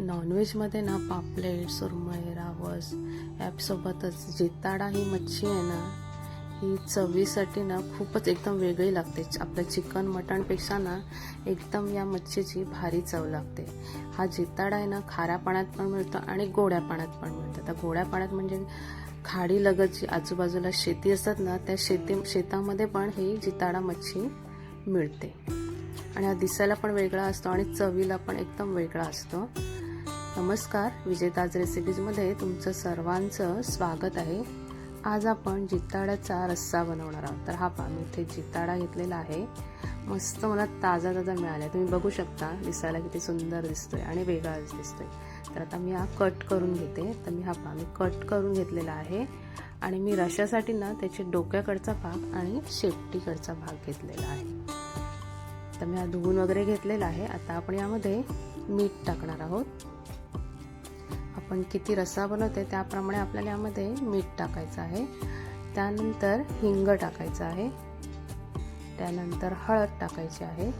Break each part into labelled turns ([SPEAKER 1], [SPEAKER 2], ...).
[SPEAKER 1] नॉनव्हेजमध्ये ना पापलेट सुरमई रावस ॲपसोबतच जिताडा ही मच्छी आहे ना ही चवीसाठी ना खूपच एकदम वेगळी लागते. आपल्या चिकन मटणपेक्षा ना एकदम या मच्छीची भारी चव लागते. हा जिताडा आहे ना खाऱ्या पाण्यात पण मिळतो आणि गोड्या पाण्यात पण मिळतो. तर गोड्या पाण्यात म्हणजे खाडीलगत जी आजूबाजूला शेती असतात ना त्या शेती शेतामध्ये पण ही जिताडा मच्छी मिळते. आणि हा दिसायला पण वेगळा असतो आणि चवीला पण एकदम वेगळा असतो. नमस्कार विजेताज रेसिपीजमध्ये तुमचं सर्वांचं स्वागत आहे. आज आपण जिताड्याचा रस्सा बनवणार आहोत. तर हा पा मी इथे जिताडा घेतलेला आहे. मस्त मला ताजा ताजा मिळाला तुम्ही बघू शकता दिसायला किती सुंदर दिसतोय आणि वेगळाच दिसतोय. तर आता मी हा कट करून घेते. तर मी हा पा मी कट करून घेतलेला आहे. आणि मी रशासाठी ना त्याचे डोक्याकडचा भाग आणि शेपटीकडचा भाग घेतलेला आहे. तर मी हा धुवून वगैरे घेतलेला आहे. आता आपण यामध्ये मीठ टाकणार आहोत. आपण किती रस्सा बनवते त्याप्रमाणे आपल्याला यामध्ये मीठ टाकायचं आहे. त्यानंतर हिंग टाकायचं आहे. त्यानंतर हळद टाकायची आहे.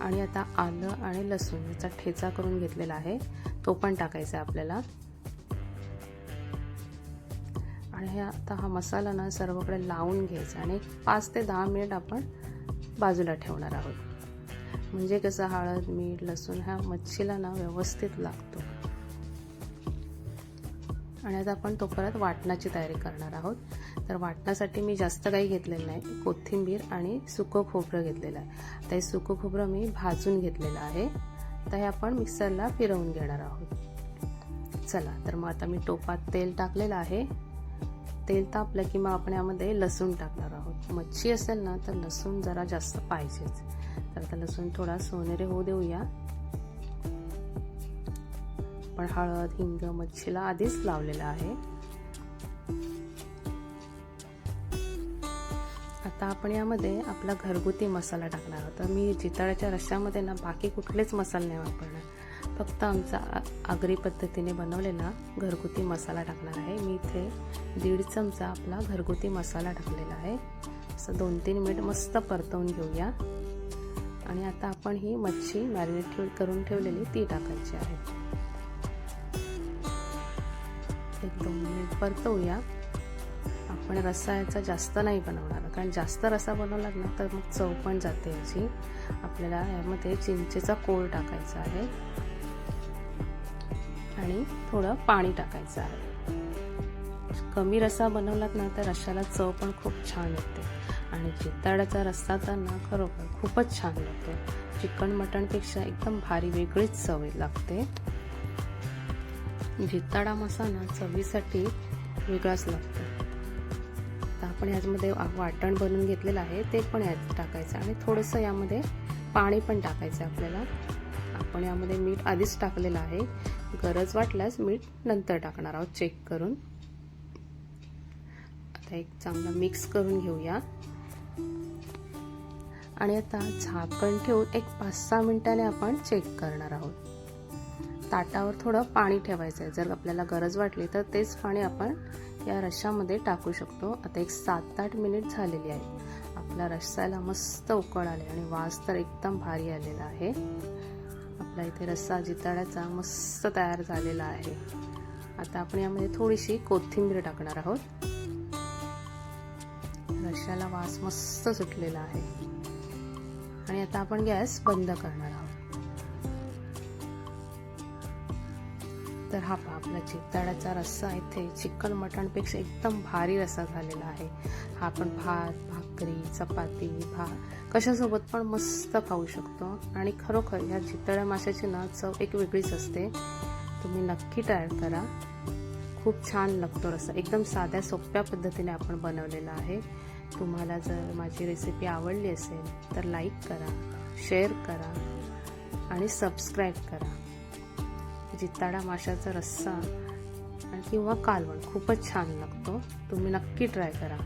[SPEAKER 1] आणि आता आलं आणि लसूण याचा ठेचा करून घेतलेला आहे. तो पण टाकायचा आहे आपल्याला. आणि हे आता हा मसाला ना सर्वकडे लावून घ्यायचा आणि पाच ते दहा मिनिट आपण बाजूला ठेवणार आहोत. म्हणजे कसं हळद मीठ लसूण ह्या मच्छीला ना व्यवस्थित लागतो. आणि आता आपण तो परत वाटणाची तयारी करणार आहोत. तर वाटणासाठी मी जास्त काही घेतलेलं नाही. कोथिंबीर आणि सुकं खोबरं घेतलेलं आहे. तर हे सुकं खोबरं मी भाजून घेतलेलं आहे. तर हे आपण मिक्सरला फिरवून घेणार आहोत. चला तर मग आता मी टोपात तेल टाकलेलं आहे. तेल तापलं की मग आपण यामध्ये लसूण टाकणार आहोत. मच्छी असेल ना तर लसूण जरा जास्त पाहिजेच. तर आता लसूण थोडा सोनेरे होऊ देऊया. पण हळद हिंग मच्छीला आधीच लावलेला आहे. आता आपण यामध्ये आपला घरगुती मसाला टाकणार आहोत. तर मी जिताळ्याच्या रश्श्यामध्ये ना बाकी कुठलेच मसाले नाही वापरणार. फक्त आमचा आगरी पद्धतीने बनवलेला घरगुती मसाला टाकणार आहे. मी इथे दीड चमचा आपला घरगुती मसाला टाकलेला आहे. असं दोन तीन मिनिट मस्त परतवून घेऊया. आणि आता आपण ही मच्छी मॅरिनेट करून ठेवलेली ती टाकायची आहे. एक दोन मिनिट परतवूया. आपण रस्सा याचा जास्त नाही बनवणार. कारण जास्त रसा बनवला ना तर मग चव पण जाते याची आपल्याला यामध्ये चिंचेचा कोळ टाकायचा आहे. आणि थोडं पाणी टाकायचं आहे. कमी रसा बनवलात ना तर रशाला चव पण खूप छान येते. आणि चिताडाचा रस्सा तर ना खरोखर खूपच छान लागतो. चिकन मटणपेक्षा एकदम भारी वेगळीच चव लागते. जिताडा मसाला चवीसाठी वेगळाच लागतो. आता आपण याच्यामध्ये वाटण बनवून घेतलेलं आहे ते पण यात टाकायचं आणि थोडंसं यामध्ये पाणी पण टाकायचं आपल्याला. आपण यामध्ये मीठ आधीच टाकलेलं आहे. गरज वाटल्यास मीठ नंतर टाकणार आहोत चेक करून. आता एक चांगला मिक्स करून घेऊया. आणि आता झाकण ठेवून एक पाच सहा मिनिटाने आपण चेक करणार आहोत. ताटावर थोडं पाणी ठेवायचं आहे. जर आपल्याला गरज वाटली तर तेच पाणी आपण या रश्श्यामध्ये टाकू शकतो. आता एक सात आठ मिनिट झालेली आहे. आपल्या रस्स्याला मस्त उकळ आले आणि वास तर एकदम भारी आलेला आहे. आपला इथे रस्सा जिताड्याचा मस्त तयार झालेला आहे. आता आपण यामध्ये थोडीशी कोथिंबीर टाकणार आहोत. रश्श्याला वास मस्त सुटलेला आहे. आणि आता आपण गॅस बंद करणार आहोत. तर हा पहा आपला चिताड्याचा रस्सा इथे चिकन मटणपेक्षा एकदम भारी रस्सा झालेला आहे. हा आपण भात भाकरी चपाती भात कशासोबत पण मस्त खाऊ शकतो. आणि खरोखर ह्या चितळ्या माशाची ना चव एक वेगळीच असते. तुम्ही नक्की ट्राय करा. खूप छान लागतो रस्सा. एकदम साध्या सोप्या पद्धतीने आपण बनवलेला आहे. तुम्हाला जर माझी रेसिपी आवडली असेल तर लाईक करा शेअर करा आणि सबस्क्राईब करा. जिताडा माशाचा रस्सा किंवा कालवण. खूपच छान लागतो. तुम्ही नक्की ट्राय करा.